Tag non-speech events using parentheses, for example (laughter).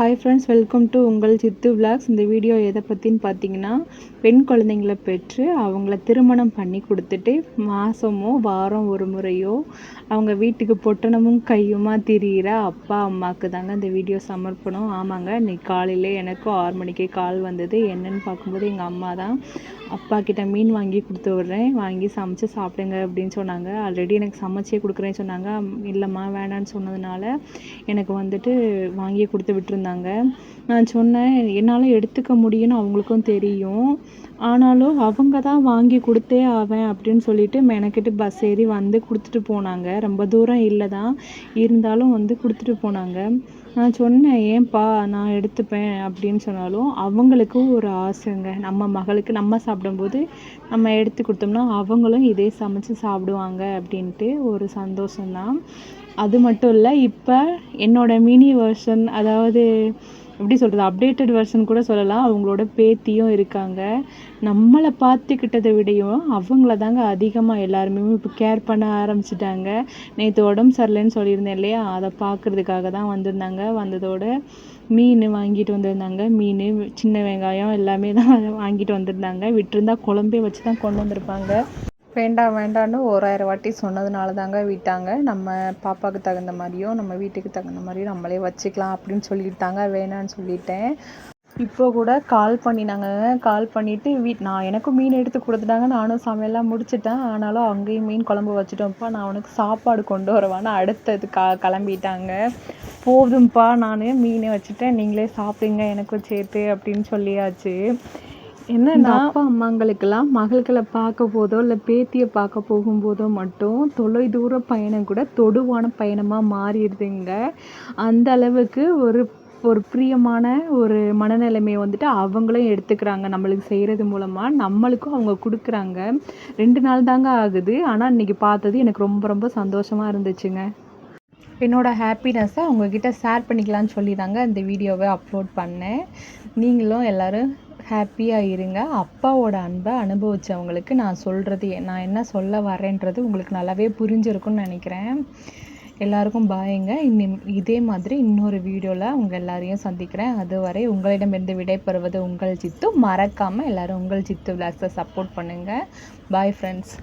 Hi friends welcome to உங்கள் சித்து vlogs இந்த video எதை பற்றின்னு பார்த்தீங்கன்னா பெண் குழந்தைங்கள பெற்று அவங்கள திருமணம் பண்ணி கொடுத்துட்டு மாதமோ வாரம் ஒரு முறையோ அவங்க வீட்டுக்கு பொட்டணமும் கையுமா திரியிற அப்பா அம்மாவுக்கு தாங்க இந்த வீடியோ சமர்ப்பணம். ஆமாங்க இன்னைக்கு காலையில் எனக்கும் ஆறு மணிக்கே கால் வந்தது. என்னன்னு பார்க்கும்போது எங்கள் அம்மா தான் அப்பா கிட்ட மீன் வாங்கி கொடுத்து விட்றேன். வாங்கி சமைச்சு சாப்பிடுங்க அப்படின்னு சொன்னாங்க. ஆல்ரெடி எனக்கு சமைச்சே கொடுக்குறேன்னு சொன்னாங்க. இல்லைம்மா வேணான்னு சொன்னதுனால எனக்கு வந்துட்டு வாங்கி கொடுத்து விட்டுருந்தாங்க. நான் சொன்னேன் என்னால் எடுத்துக்க முடியும்னு அவங்களுக்கும் தெரியும். ஆனாலும் அவங்க தான் வாங்கி கொடுத்தே ஆவேன் அப்படின்னு சொல்லிட்டு மெனக்கெட்டு பஸ் ஏறி வந்து கொடுத்துட்டு போனாங்க. ரொம்ப தூரம் இல்லை தான் இருந்தாலும் வந்து கொடுத்துட்டு போனாங்க. நான் சொன்னேன் ஏன்பா நான் எடுத்துப்பேன் அப்படின்னு சொன்னாலும் அவங்களுக்கும் ஒரு ஆசைங்க. நம்ம மகளுக்கு நம்ம சாப்பிடும்போது நம்ம எடுத்து கொடுத்தோம்னா அவங்களும் இதே சமைச்சு சாப்பிடுவாங்க அப்படின்ட்டு ஒரு சந்தோஷம்தான். அது மட்டும் இல்லை இப்போ என்னோட மினி வெர்ஷன் அதாவது எப்படி சொல்கிறது அப்டேட்டட் வெர்ஷன் கூட சொல்லலாம். அவங்களோட பேத்தியும் இருக்காங்க. நம்மளை பார்த்துக்கிட்டதை விடையும் அவங்கள தாங்க அதிகமாக எல்லாருமே இப்போ கேர் பண்ண ஆரம்பிச்சிட்டாங்க. நேற்று உடம்பு சரியில்லைன்னு சொல்லியிருந்தேன் இல்லையா? அதை பார்க்குறதுக்காக தான் வந்திருந்தாங்க. வந்ததோட மீன் வாங்கிட்டு வந்திருந்தாங்க. மீன் சின்ன வெங்காயம் எல்லாமே தான் (laughs) வாங்கிட்டு வந்திருந்தாங்க. விட்டுருந்தா குழம்பே வச்சு தான் கொண்டு வந்திருப்பாங்க. வேண்டாம் வேண்டான்னு ஓராயிரம் வாட்டி சொன்னதுனால தாங்க விட்டாங்க. நம்ம பாப்பாவுக்கு தகுந்த மாதிரியும் நம்ம வீட்டுக்கு தகுந்த மாதிரியும் நம்மளே வச்சுக்கலாம் அப்படின்னு சொல்லிட்டாங்க. வேணான்னு சொல்லிட்டேன். இப்போ கூட கால் பண்ணினாங்க. கால் பண்ணிவிட்டு வீட் நான் எனக்கும் மீன் எடுத்து கொடுத்துட்டாங்க. நானும் சமையல்லாம் முடிச்சிட்டேன். ஆனாலும் அங்கேயும் மீன் குழம்பு வச்சுட்டோம்ப்பா. நான் அவனுக்கு சாப்பாடு கொண்டு வரவான்னு அடுத்தது க கிளம்பிட்டாங்க. போதும்ப்பா நான் மீனை வச்சுட்டேன். நீங்களே சாப்பிடுங்க எனக்கும் சேர்த்து அப்படின்னு சொல்லியாச்சு. என்னன்னா அப்பா அம்மாங்களுக்கெல்லாம் மகள்களை பார்க்க போதோ இல்லை பேத்தியை பார்க்க போகும்போதோ மட்டும் தொலை தூர பயணம் கூட தொடுவான பயணமாக மாறிடுதுங்க. அந்த அளவுக்கு ஒரு ஒரு பிரியமான ஒரு மனநிலைமையை வந்துட்டு அவங்களும் எடுத்துக்கிறாங்க. நம்மளுக்கு செய்கிறது மூலமாக நம்மளுக்கும் அவங்க கொடுக்குறாங்க. ரெண்டு நாள் தாங்க ஆகுது. ஆனால் இன்றைக்கி பார்த்தது எனக்கு ரொம்ப ரொம்ப சந்தோஷமாக இருந்துச்சுங்க. என்னோடய ஹாப்பினஸ்ஸை உங்ககிட்ட ஷேர் பண்ணிக்கலான்னு சொல்லி தாங்க இந்த வீடியோவை அப்லோட் பண்ணேன். நீங்களும் எல்லோரும் ஹாப்பியாக இருங்க. அப்பாவோட அன்பை அனுபவித்தவங்களுக்கு நான் சொல்கிறது நான் என்ன சொல்ல வரேன்றது உங்களுக்கு நல்லாவே புரிஞ்சிருக்குன்னு நினைக்கிறேன். எல்லாருக்கும் பாயுங்க. இன்னி இதே மாதிரி இன்னொரு வீடியோவில் உங்கள் எல்லாரையும் சந்திக்கிறேன். அதுவரை உங்களிடமிருந்து விடைபெறுவது உங்கள் சித்து மறக்காமல் எல்லோரும் உங்கள் சித்து விளாக்ஸை சப்போர்ட் பண்ணுங்கள் பாய் ஃப்ரெண்ட்ஸ்